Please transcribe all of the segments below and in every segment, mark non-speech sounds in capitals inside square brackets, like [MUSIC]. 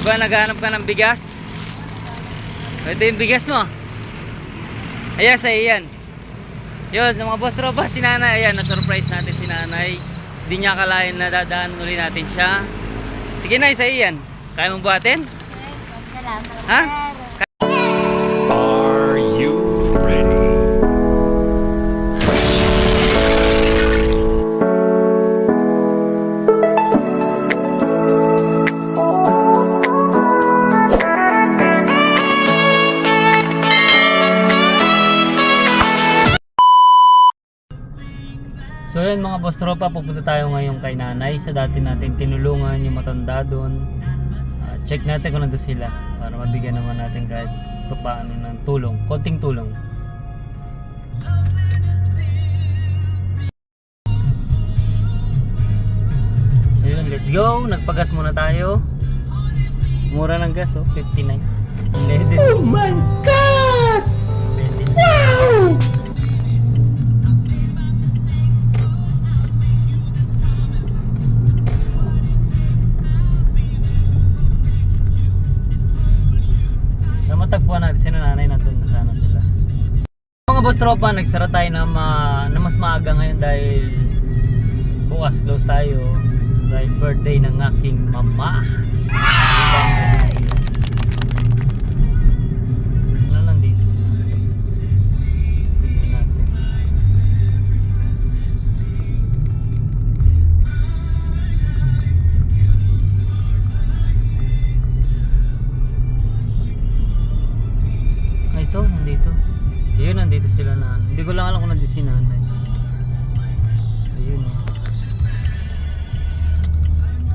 Di ba naghahanap ka ng bigas? Ito yung bigas mo. Ayan, sa iyan. Yun, mga boss tropa, si nanay, ayan, na-surprise natin si nanay. Hindi niya akalain na dadaan uli natin siya. Sige na, sa iyan. Kaya mong buhatin? Salamat, Ha? So yun mga boss tropa, pupunta tayo ngayon kay nanay sa dati natin tinulungan yung matanda doon. Ah, check natin kung nandun sila para mabigyan naman natin kahit paano ng tulong, konting tulong. So yun, let's go. Nagpagas muna tayo. Mura ng gas oh, 59. Oh my God! Wow! Matagpuan natin sino nanay nandun na sana sila. Mga boss tropa, nagsara tayo na, ma, na mas maaga ngayon dahil bukas close tayo dahil birthday ng aking mama.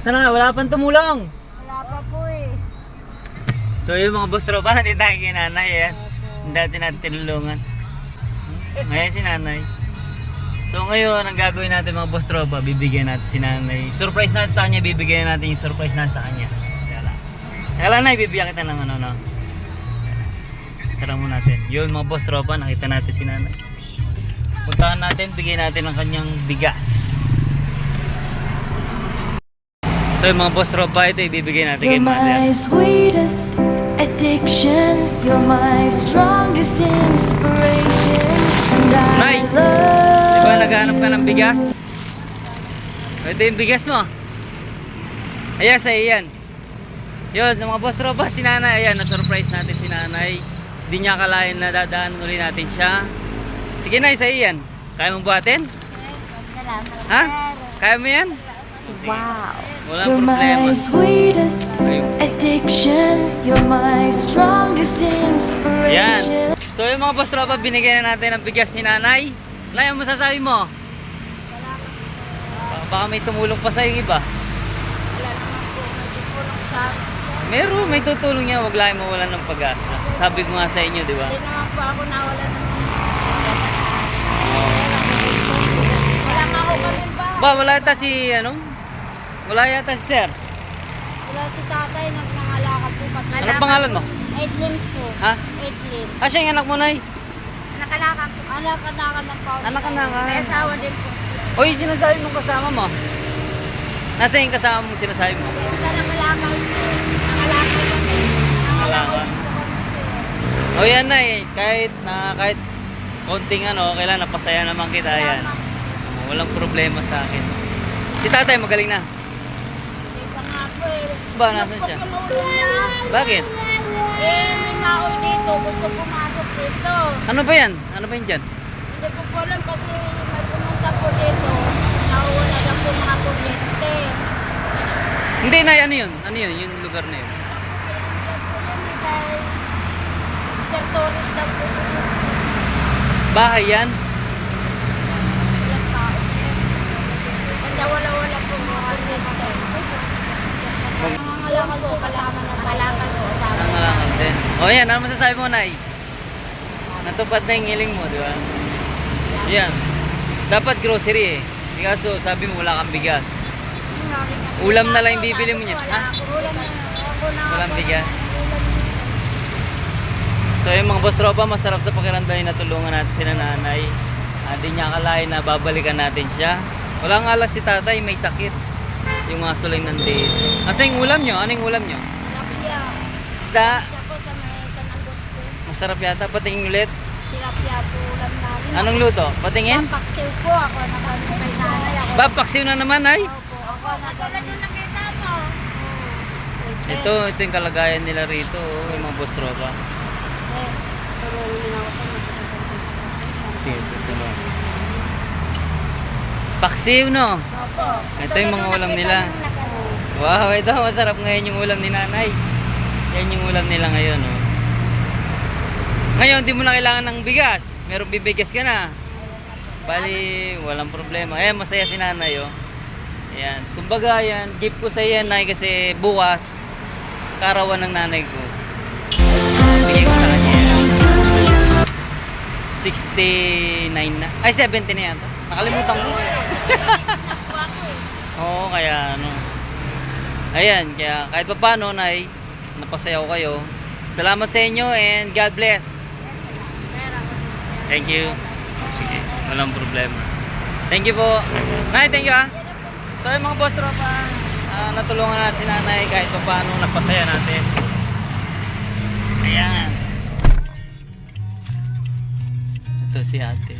Kamusta na? Wala pang tumulong. Wala pa po eh. So yung mga boss tropa, [LAUGHS] nandito tayo kay nanay eh. Ang dati natin tinulungan. Ngayon si nanay. So ngayon, ang gagawin natin mga boss tropa, bibigyan natin si nanay. Surprise natin sa kanya, bibigyan natin yung surprise natin sa kanya. Kaya lang. Kaya lang na, bibigyan kita ng ano, no? Sarang mo natin. Yun mga boss tropa, nakita natin si nanay. Puntahan natin, bigyan natin ng kanyang bigas. So yung mga boss tropa, ito ibibigay natin kay You're mother. my sweetest addiction. You're my strongest inspiration. And I Nay! love Di ba naghahanap ka ng bigas? Ito yung bigas mo. Ayan, sa iyan. Yun, yung mga boss tropa, si nanay, ayan, na-surprise natin si nanay. Hindi niya akalain na dadaan uli natin siya. Sige na, sa iyan. Kaya mong buhatin? Salamat, Ha? Kaya mo yan? Wow. Walang You're problema. my sweetest addiction. You're my strongest Yan. inspiration. So yung mga boss tropa, binigyan na natin ng bigas ni nanay. Nay, ang masasabi mo? Baka, baka may tumulong pa sa yung iba. Wala naman po. Sa akin. Meron, may tutulong niya, wag lang mawalan ng pag-asa. Sabi ko nga sa inyo, di ba? Hindi naman po ako nawala ng gatas. Wala nga ako kami ba? Ba, wala yata si, ano? Wala yata si sir. Wala si tatay nagmangalakad po. Pag Anong pangalan mo? Edlin po. Ha? Edlin. Ah, siya yung anak mo, Nay. Anak-anakan po. Anak-anakan ng Paul. Anak-anakan. May asawa din po siya. Uy, sinasabi mong kasama mo. Nasa yung kasama mo sinasabi mo? Kasi wala na malakaw po. Nangalakad po kami siya. O yan na eh, kahit na kahit konting ano, kailan napasaya naman kita yan. Walang problema sa akin. Si tatay magaling na. Po eh. Ba, nasan siya? Bakit? Eh, may maoy dito. Gusto pumasok dito. Ano ba yan? Ano ba yan dyan? Hindi ko po alam kasi may pumunta po dito. Nawawala lang po mga kuryente. Hindi na, ano yun? Ano yun? Yung lugar na yun. Sir Torres daw po. Bahay yan? Walang tao. Kaya mga hindi matay. Mga ngalakal po kasama ng kalakal po. Kasama. O yan, ano masasabi mo, Nay? Natupad na yung hiling mo, di ba? Yan. Dapat grocery eh. Di kaso, sabi mo wala kang bigas. Ulam na lang yung bibili mo niyan, ha? Ulam na ako na. Walang bigas. So yung mga boss tropa, masarap sa pakiramdam yung natulungan natin si nanay. Ah, Di niya akalain na babalikan natin siya. Wala nga lang si tatay, may sakit. Yung aso lang nandito. Asa yung ulam nyo? Ano yung ulam nyo? Tilapia. Isda? Po sa may San Agustin. Masarap yata. Patingin ulit. Tilapia po ulam namin. Anong luto? Patingin? Pampaksiw po ako. Nakasipay nanay ako. Babaksiw na naman ay. Opo, ako nakatulad yung nakita mo. Ito, ito yung kalagayan nila rito. oh, Yung mga boss tropa. Eh, pero hindi na ako sa mga Sige, ito na. Paksiw no? Opo. Ito yung mga ulam nila. Wow, ito masarap ngayon yung ulam ni nanay. Yan yung ulam nila ngayon, oh. Ngayon, di mo na kailangan ng bigas. Meron bibigas ka na. Bali, walang problema. Eh, masaya si nanay, oh. Ayan. Kumbaga, yan, gift ko sa yan, nay, kasi bukas, karawan ng nanay ko. Bigay ko sa kanya yan. 69 na. Ay, 70 na yan. Nakalimutan ko. [LAUGHS] Oo, kaya ano. Ayan, kaya kahit pa paano, Nay, napasaya ko kayo. Salamat sa inyo and God bless. Thank you. Sige, walang problema. Thank you po. Nay, thank you ah. So yung mga boss tropa, ah, natulungan na si nanay kahit pa paano napasaya natin. Ayan. Ito si ate.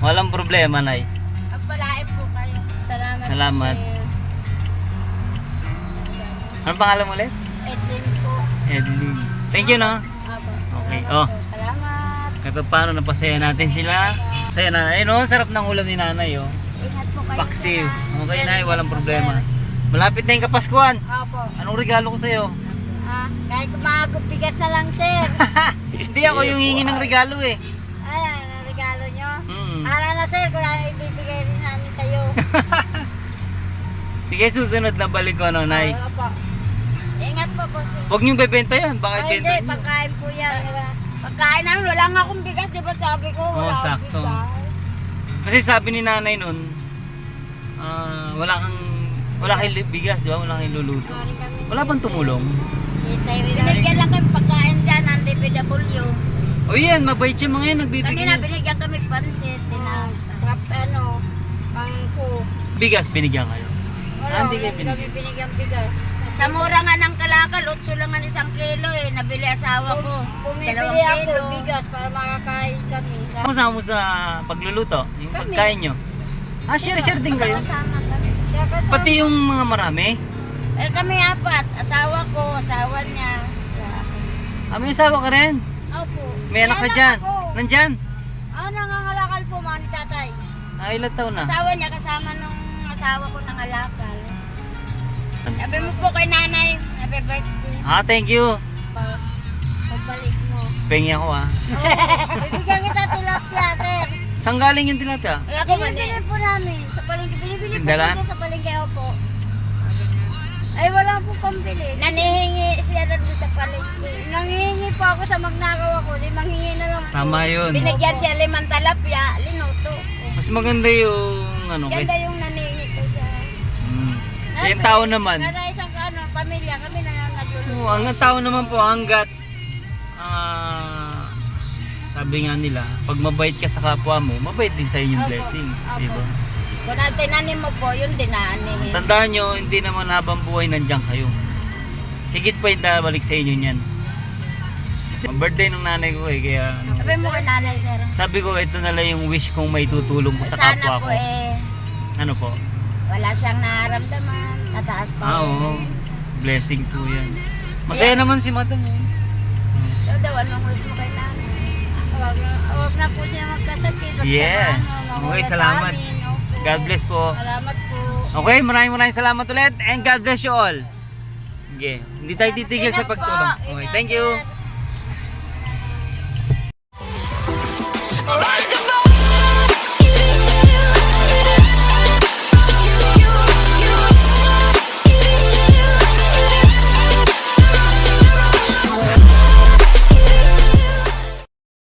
Walang problema, Nay. Pagpalain po kayo. Salamat. Salamat. Ano pangalan mo ulit? Edwin po. Edley. Thank you, no? Apo. Okay, Salamat oh. po. Salamat. Kahit pa paano napasaya natin sila. Saya na. Ayun, oh, sarap ng ulam ni nanay, oh. Ingat po kayo. Paksiw. Okay, Nay, walang problema. Malapit na yung Kapaskuhan. Apo. Anong regalo ko sa'yo? Ah, kahit kumagod bigas na lang, sir. [LAUGHS] Hindi ako yung hingi ng regalo, eh. Sir, kung ano ibibigay rin namin sa'yo. [LAUGHS] Sige, susunod na balik ko, ano, Nay. Ah, Apo. Ingat po po, sir. Huwag niyong bebenta yan. Baka Ay, ibenta hindi, niyo. pagkain po yan. Pagkain namin, wala nga akong bigas, di ba sabi ko, wala akong sakto. bigas. Kasi sabi ni nanay nun, ah, wala kang, wala kang li- bigas, di ba? Wala kang luluto. Sorry kami. Wala bang tumulong? Binigyan lang kami pagkain dyan ng DPW. O yan, mabait siya mga yan, nagbibigay. Kanina binigyan kami pansit, tina, rap, ano, pangko. Bigas, binigyan kayo. Wala, Ah, hindi kayo kami binigyan. binigyan bigas. Sa mura nga ng kalakal, 8 lang ang isang kilo eh. Nabili asawa ko. Dalawang ako kilo. bigas para makakain kami. Kasama mo sa pagluluto, yung Kami. pagkain nyo. Ah, share-share din kayo. Kasama kami. Kaya kasama. Pati yung mga marami. Eh kami apat. Asawa ko, asawa niya. Sa akin. Ah, may asawa ka rin. Opo. May anak ka dyan. ako. Nandyan. Ah, nangangalakal po mga ni tatay. Ah, ilan taon na? Asawa niya kasama nung asawa ko nangalakal. Sabi mo po kay nanay, happy birthday. Ah, thank you. Pa- Pagbalik mo. Pengi ako ah. Oh, bibigyan kita tilapia, sir. Saan galing yung tilapia? Wala ko Binibili po namin sa palengke. Binibili po Sindalan? dito sa palengke, opo. Ay, wala po pambili. Nanihingi siya na doon sa palengke. Nangihingi po ako sa magnakaw ako. Di manghingi na lang. Tama yun. Binigyan siya limang talapya, linuto. Mas maganda yung ano, Ganda guys. yung nanihingi ko sa... Mm. Yung tao naman. Kada isang ano, pamilya, kami na nagluluto. Oo, ang tao naman po hanggat ah sabi nga nila, pag mabait ka sa kapwa mo, mabait din sa yung Opo. blessing, di ba? Kung natinanim mo po, yun din naanihin. Tandaan nyo, hindi naman habang buhay nandiyan kayo. Higit pa yung balik sa inyo niyan. Kasi birthday ng nanay ko eh, kaya ano, Sabi mo kay nanay, sir. sabi ko ito na lang yung wish kong may tutulong ko sa Sana kapwa po ko. eh, Ano po? wala siyang nararamdaman. Nataas pa. Ah, oo. Blessing po yan. Masaya naman si madam eh. Daw daw, anong wish mo kay nanay? Huwag na, huwag na po siya magkasakit. Huwag Yes. siya ano, mawala Okay, sa salamat. amin. Opo. God bless po. Salamat po. Okay, maraming maraming salamat ulit and God bless you all. Okay, hindi tayo titigil sa pagtulong. Okay, thank you. Like